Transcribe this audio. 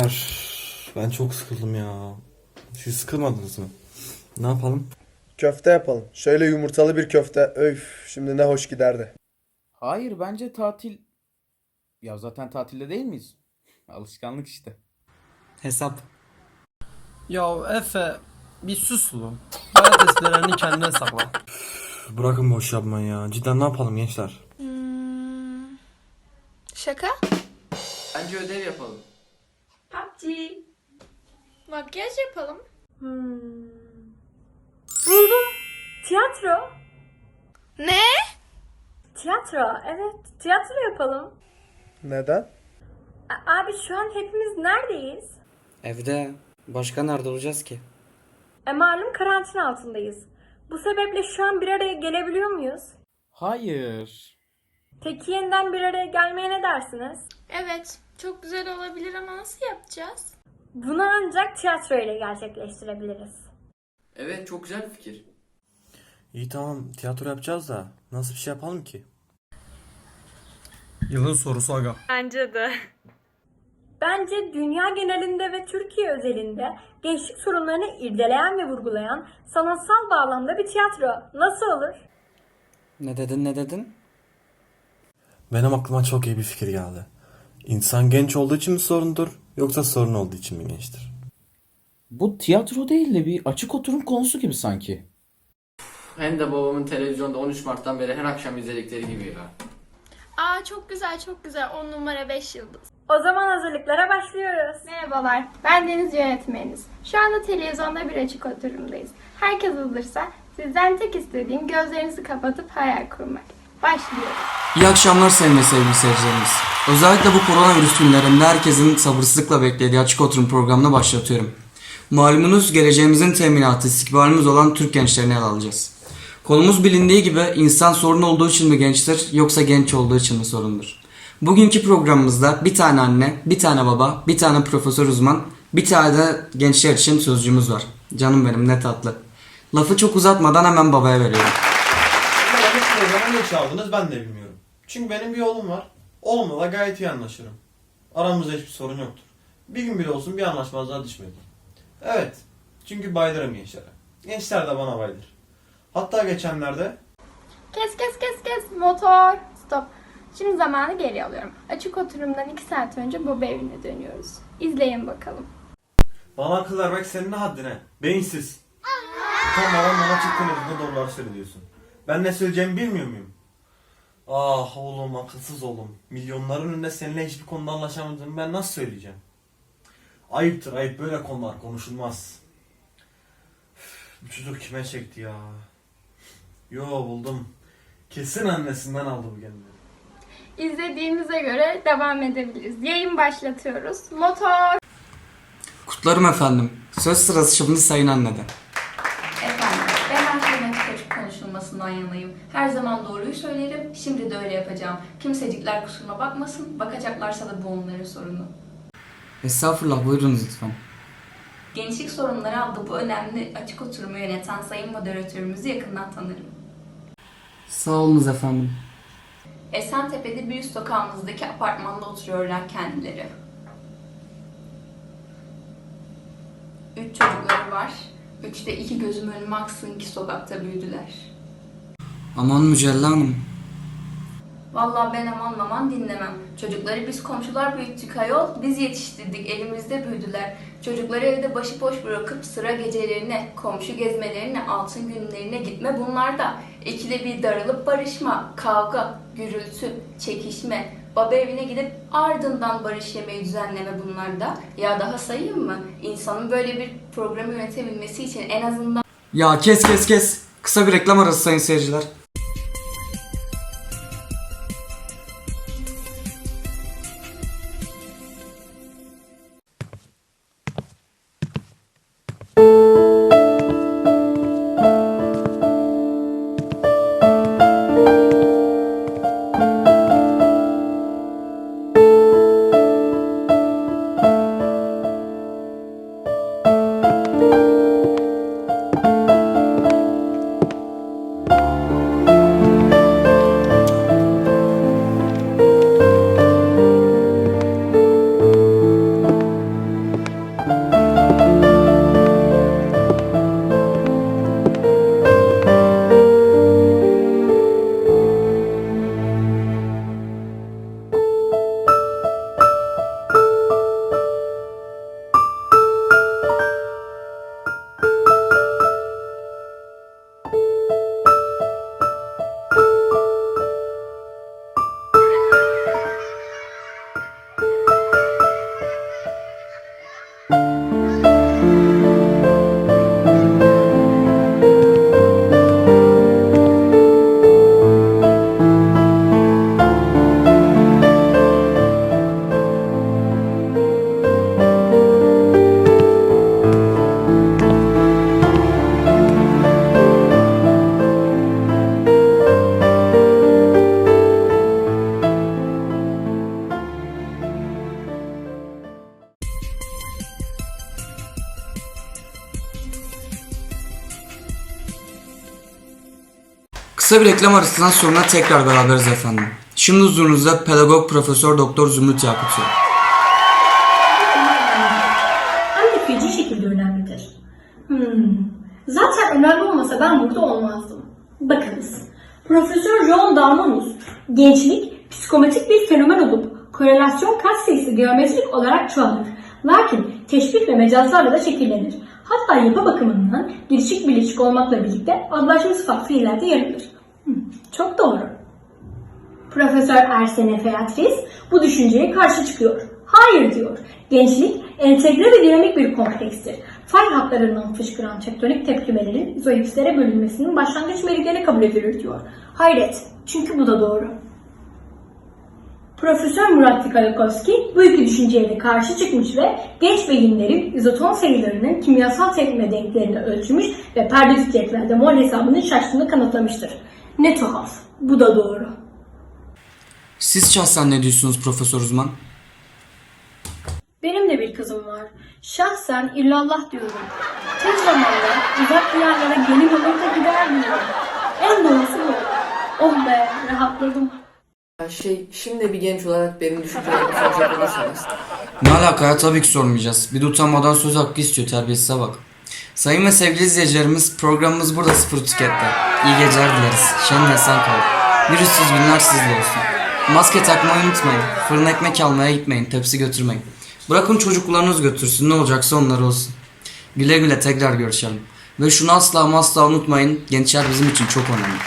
Gençler ben çok sıkıldım ya. Siz sıkılmadınız mı? Ne yapalım? Köfte yapalım. Şöyle yumurtalı bir köfte. Öf, şimdi ne hoş giderdi. Hayır bence tatil... Ya zaten tatilde değil miyiz? Alışkanlık işte. Hesap. Ya Efe bir sus lu. Hayat esprilerini kendine sakla. Bırakın boş yapmayı ya. Cidden ne yapalım gençler? Şaka? Bence ödev yapalım. PUBG. Makyaj yapalım. Buldum. Tiyatro. Ne? Tiyatro. Evet. Tiyatro yapalım. Neden? A- Abi şu an hepimiz neredeyiz? Evde. Başka nerede olacağız ki? E malum karantina altındayız. Bu sebeple şu an bir araya gelebiliyor muyuz? Hayır. Peki yeniden bir araya gelmeye ne dersiniz? Evet. Çok güzel olabilir ama nasıl yapacağız? Bunu ancak tiyatro ile gerçekleştirebiliriz. Evet çok güzel bir fikir. İyi tamam tiyatro yapacağız da nasıl bir şey yapalım ki? Yılın sorusu aga. Bence de. Bence dünya genelinde ve Türkiye özelinde gençlik sorunlarını irdeleyen ve vurgulayan sanatsal bağlamda bir tiyatro. Nasıl olur? Ne dedin ne dedin? Benim aklıma çok iyi bir fikir geldi. İnsan genç olduğu için mi sorundur yoksa sorun olduğu için mi gençtir? Bu tiyatro değil de bir açık oturum konusu gibi sanki. Hem de babamın televizyonda 13 Mart'tan beri her akşam izledikleri gibi ya. Aa çok güzel çok güzel. 10 numara 5 yıldız. O zaman hazırlıklara başlıyoruz. Merhabalar, ben Deniz Yönetmeniniz. Şu anda televizyonda bir açık oturumdayız. Herkes hazırsa sizden tek istediğim gözlerinizi kapatıp hayal kurmak. Başlıyoruz. İyi akşamlar ve sevgili seyircilerimiz. Özellikle bu koronavirüs günlerinde herkesin sabırsızlıkla beklediği açık oturum programını başlatıyorum. Malumunuz geleceğimizin teminatı, istikbalimiz olan Türk gençlerini ele alacağız. Konumuz bilindiği gibi insan sorun olduğu için mi gençtir yoksa genç olduğu için mi sorundur? Bugünkü programımızda bir tane anne, bir tane baba, bir tane profesör uzman, bir tane de gençler için sözcüğümüz var. Canım benim ne tatlı. Lafı çok uzatmadan hemen babaya veriyorum. Beni programa niye çağırdınız ben de bilmiyorum. Çünkü benim bir oğlum var. Oğlumla da gayet iyi anlaşırım. Aramızda hiçbir sorun yoktur. Bir gün bile olsun bir anlaşmazlığa düşmedik. Evet. Çünkü bayılırım gençlere. Gençler de bana bayılır. Hatta geçenlerde Kes kes kes kes, motor. Stop. Şimdi zamanı geri alıyorum. Açık oturumdan 2 saat önce baba evine dönüyoruz. İzleyin bakalım. bana akıl vermek senin ne haddine? Beyinsiz. Utanmadan bana çık televizyonda doğrular söylüyorsun. Ben ne söyleyeceğimi bilmiyor muyum? Ah oğlum akılsız oğlum. Milyonların önünde seninle hiçbir konuda anlaşamadığımı ben nasıl söyleyeceğim? Ayıptır ayıp böyle konular konuşulmaz. Üf, Bu çocuk kime çekti ya? Yo buldum. Kesin annesinden aldı bu kendini. İzlediğimize göre devam edebiliriz. Yayın başlatıyoruz. Motor. Kutlarım efendim. Söz sırası şimdi sayın anneden. Konuşulmasından yanayım. Her zaman doğruyu söylerim, şimdi de öyle yapacağım. Kimsecikler kusuruma bakmasın, bakacaklarsa da bu onların sorunu. Estağfurullah buyurunuz lütfen. Gençlik sorunları adlı bu önemli açık oturumu yöneten sayın moderatörümüzü yakından tanırım. Sağ olunuz efendim. Esentepe'de büyük sokağımızdaki apartmanda oturuyorlar kendileri. Üç çocukları var. Üçte iki gözüm önüme aksın ki sokakta büyüdüler. Aman Mücella Hanım. Vallahi ben aman aman dinlemem. Çocukları biz komşular büyüttük ayol, biz yetiştirdik, elimizde büyüdüler. Çocukları evde başıboş bırakıp sıra gecelerine, komşu gezmelerine, altın günlerine gitme bunlar da. İkide bir darılıp barışma, kavga, gürültü, çekişme, baba evine gidip ardından barış yemeği düzenleme bunlar da. Ya daha sayayım mı? İnsanın böyle bir programı yönetebilmesi için en azından Ya kes kes kes. Kısa bir reklam arası sayın seyirciler. Kısa bir reklam arasından sonra tekrar beraberiz efendim. Şimdi huzurunuzda pedagog profesör doktor Zümrüt Yakutsu. Hem de feci şekilde önemlidir. Hmm. Zaten önemli olmasa ben burada olmazdım. Bakınız. Profesör John Darmanus, gençlik psikometrik bir fenomen olup korelasyon kat sayısı geometrik olarak çoğalır. Lakin teşbih ve mecazlarla da şekillenir. Hatta yapı bakımından girişik birleşik olmakla birlikte adlaşma sıfat fiillerde yer alır. Hmm, Çok doğru. Profesör Ersen Efe Atris bu düşünceye karşı çıkıyor. Hayır diyor. Gençlik entegre ve dinamik bir komplekstir. Fay hatlarından fışkıran tektonik tepkimelerin izoipslere bölünmesinin başlangıç meridyeni kabul edilir diyor. Hayret. Çünkü bu da doğru. Profesör Murat Tikayakovski bu iki düşünceye de karşı çıkmış ve genç beyinlerin izoton sayılarının kimyasal tepkime denklerini ölçmüş ve periyodik cetvelde mol hesabının şaştığını kanıtlamıştır. Ne tuhaf. Bu da doğru. Siz şahsen ne diyorsunuz profesör uzman? Benim de bir kızım var. Şahsen illallah diyorum. Tez zamanda uzak diyarlara gelin olur da gider diyorum. En doğrusu bu. Oh be rahatladım. Şey, şimdi bir genç olarak benim düşüncelerimi soracak olursanız. Ne alaka ya tabii ki sormayacağız. Bir de utanmadan söz hakkı istiyor terbiyesize bak. Sayın ve sevgili izleyicilerimiz programımız burada sıfır tüketti. İyi geceler dileriz. Şen esen kalın. Virüsüz günler sizle olsun. Maske takmayı unutmayın. Fırın ekmek almaya gitmeyin. Tepsi götürmeyin. Bırakın çocuklarınız götürsün ne olacaksa onlar olsun. Güle güle tekrar görüşelim. Ve şunu asla asla unutmayın. Gençler bizim için çok önemli.